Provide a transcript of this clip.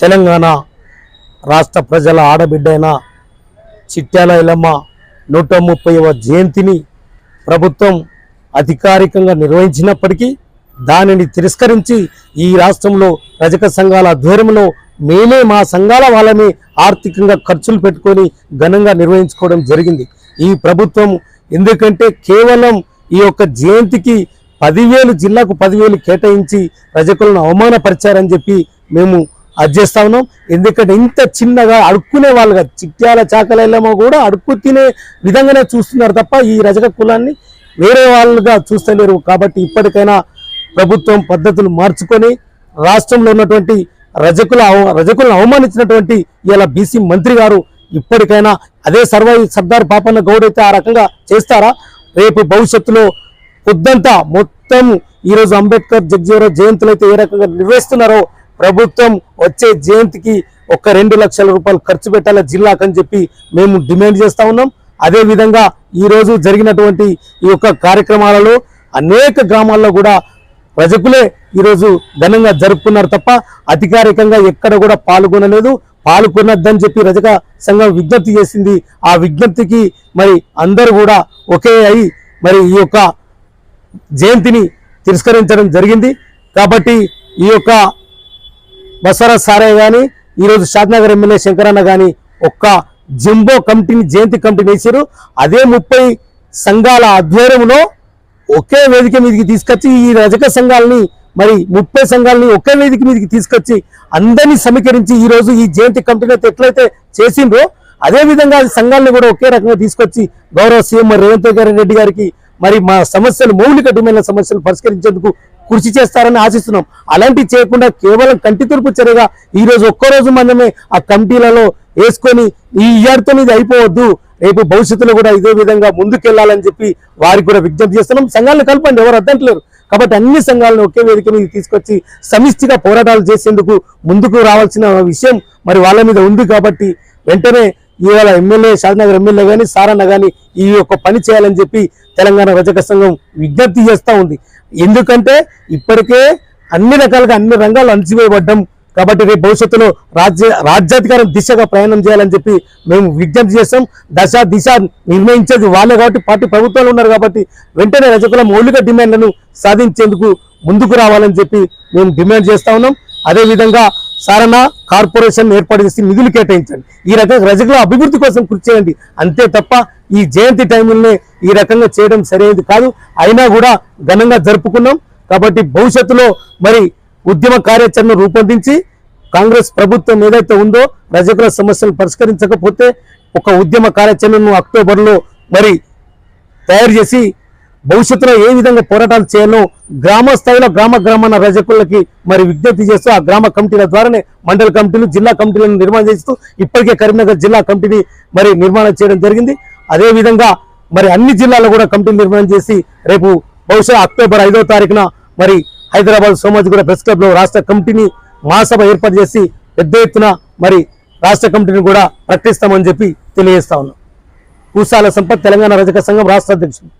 తెలంగాణ రాష్ట్ర ప్రజల ఆడబిడ్డైన చిట్యాల ఇలమ్మ నూట ముప్పైవ జయంతిని ప్రభుత్వం అధికారికంగా నిర్వహించినప్పటికీ దానిని తిరస్కరించి ఈ రాష్ట్రంలో రజక సంఘాల ఆధ్వర్యంలో మేమే మా సంఘాల వాళ్ళని ఆర్థికంగా ఖర్చులు పెట్టుకొని ఘనంగా నిర్వహించుకోవడం జరిగింది. ఈ ప్రభుత్వం ఎందుకంటే కేవలం ఈ యొక్క జయంతికి పదివేలు జిల్లాకు పదివేలు కేటాయించి రజకులను అవమానపరిచారని చెప్పి మేము అది చేస్తా ఉన్నాం. ఎందుకంటే ఇంత చిన్నగా అడుక్కునే వాళ్ళుగా చిట్యాల చాకలైలమో కూడా అడుక్కు తినే విధంగానే చూస్తున్నారు తప్ప ఈ రజక కులాన్ని వేరే వాళ్ళుగా చూస్తలేరు. కాబట్టి ఇప్పటికైనా ప్రభుత్వం పద్ధతులు మార్చుకొని రాష్ట్రంలో ఉన్నటువంటి రజకుల రజకులను అవమానించినటువంటి ఇలా బీసీ మంత్రి గారు ఇప్పటికైనా అదే సర్వై సర్దార్ పాపన్న గౌడ్ అయితే ఆ రకంగా చేస్తారా? రేపు భవిష్యత్తులో పొద్దంతా మొత్తం ఈరోజు అంబేద్కర్ జగ్జీవరావు జయంతులు అయితే ఏ రకంగా నిర్వహిస్తున్నారో ప్రభుత్వం వచ్చే జయంతికి ఒక రెండు లక్షల రూపాయలు ఖర్చు పెట్టాల అని చెప్పి మేము డిమాండ్ చేస్తూ ఉన్నాం. అదేవిధంగా ఈరోజు జరిగినటువంటి ఈ యొక్క కార్యక్రమాలలో అనేక గ్రామాల్లో కూడా ప్రజకులే ఈరోజు ఘనంగా జరుపుకున్నారు తప్ప అధికారికంగా ఎక్కడ కూడా పాల్గొనలేదు. పాల్గొనొద్దని చెప్పి రజక సంఘం విజ్ఞప్తి చేసింది. ఆ విజ్ఞప్తికి మరి అందరూ కూడా ఒకే అయి మరి ఈ యొక్క జయంతిని తిరస్కరించడం జరిగింది. కాబట్టి ఈ యొక్క బసవరాజ్ సారయ్య కానీ ఈరోజు షాద్నగర్ ఎమ్మెల్యే శంకరన్న కానీ ఒక్క జింబో కమిటీని జయంతి కమిటీని వేసారు అదే ముప్పై సంఘాల ఆధ్వర్యంలో ఒకే వేదిక మీదకి తీసుకొచ్చి ఈ రజక సంఘాలని మరి ముప్పై సంఘాలని ఒకే వేదిక మీదకి తీసుకొచ్చి అందరినీ సమీకరించి ఈరోజు ఈ జయంతి కమిటీని అయితే ఎట్లయితే చేసిండ్రో అదే విధంగా సంఘాలను కూడా ఒకే రకంగా తీసుకొచ్చి గౌరవ సీఎం రేవంత్ రెడ్డి గారికి మరి మా సమస్యలు మౌలిక డిమాండ్ల సమస్యలు పరిష్కరించేందుకు కృషి చేస్తారని ఆశిస్తున్నాం. అలాంటివి చేయకుండా కేవలం కంటి తూర్పు చర్యగా ఈరోజు రోజు ఒక్కరోజు మనమే ఆ కమిటీలలో వేసుకొని ఈ ఇయర్తో ఇది అయిపోవద్దు. రేపు భవిష్యత్తులో కూడా ఇదే విధంగా ముందుకెళ్ళాలని చెప్పి వారికి కూడా విజ్ఞప్తి చేస్తున్నాం. సంఘాలను కలపండి ఎవరు అద్దంటలేరు. కాబట్టి అన్ని సంఘాలను ఒకే వేదిక మీద తీసుకొచ్చి సమిష్టిగా పోరాటాలు చేసేందుకు ముందుకు రావాల్సిన విషయం మరి వాళ్ళ మీద ఉంది కాబట్టి వెంటనే ఇవాళ ఎమ్మెల్యే షాద్నగర్ ఎమ్మెల్యే కానీ సారన్న కానీ ఈ యొక్క పని చేయాలని చెప్పి తెలంగాణ రజక సంఘం విజ్ఞప్తి చేస్తూ ఉంది. ఎందుకంటే ఇప్పటికే అన్ని రకాలుగా అన్ని రంగాలు అణచివేయబడ్డం. కాబట్టి రేపు భవిష్యత్తులో రాజ్య రాజ్యాధికారం దిశగా ప్రయాణం చేయాలని చెప్పి మేము విజ్ఞప్తి చేస్తాం. దశ దిశ నిర్ణయించేది వాళ్ళే కాబట్టి పార్టీ ప్రభుత్వాలు ఉన్నారు కాబట్టి వెంటనే రజకుల మౌలిక డిమాండ్లను సాధించేందుకు ముందుకు రావాలని చెప్పి మేము డిమాండ్ చేస్తా ఉన్నాం. అదేవిధంగా సారణ కార్పొరేషన్ ఏర్పాటు చేసి నిధులు కేటాయించండి. ఈ రకంగా రజకుల అభివృద్ధి కోసం కృషి చేయండి. అంతే తప్ప ఈ జయంతి టైంలోనే ఈ రకంగా చేయడం సరైనది కాదు. అయినా కూడా ఘనంగా జరుపుకున్నాం. కాబట్టి భవిష్యత్తులో మరి ఉద్యమ కార్యాచరణ రూపొందించి కాంగ్రెస్ ప్రభుత్వం ఏదైతే ఉందో రజకుల సమస్యలు పరిష్కరించకపోతే ఒక ఉద్యమ కార్యాచరణను అక్టోబర్లో మరి తయారు చేసి భవిష్యత్తులో ఏ విధంగా పోరాటాలు చేయాలో గ్రామ స్థాయిలో గ్రామ గ్రామాన రజకులకి మరి విజ్ఞప్తి చేస్తూ ఆ గ్రామ కమిటీల ద్వారానే మండల కమిటీలు జిల్లా కమిటీలను నిర్మాణం చేస్తూ ఇప్పటికే కరీంనగర్ జిల్లా కమిటీని మరి నిర్మాణం చేయడం జరిగింది. అదే విధంగా మరి అన్ని జిల్లాల్లో కూడా కమిటీలు నిర్మాణం చేసి రేపు బహుశా అక్టోబర్ ఐదో తారీఖున మరి హైదరాబాద్ సోమాజిగూడ ప్రెస్ క్లబ్లో రాష్ట్ర కమిటీని మహాసభ ఏర్పాటు చేసి పెద్ద ఎత్తున మరి రాష్ట్ర కమిటీని కూడా ప్రకటిస్తామని చెప్పి తెలియజేస్తా ఉన్నాం. పూసాల సంపత్ తెలంగాణ రజక సంఘం రాష్ట్ర అధ్యక్షుడు.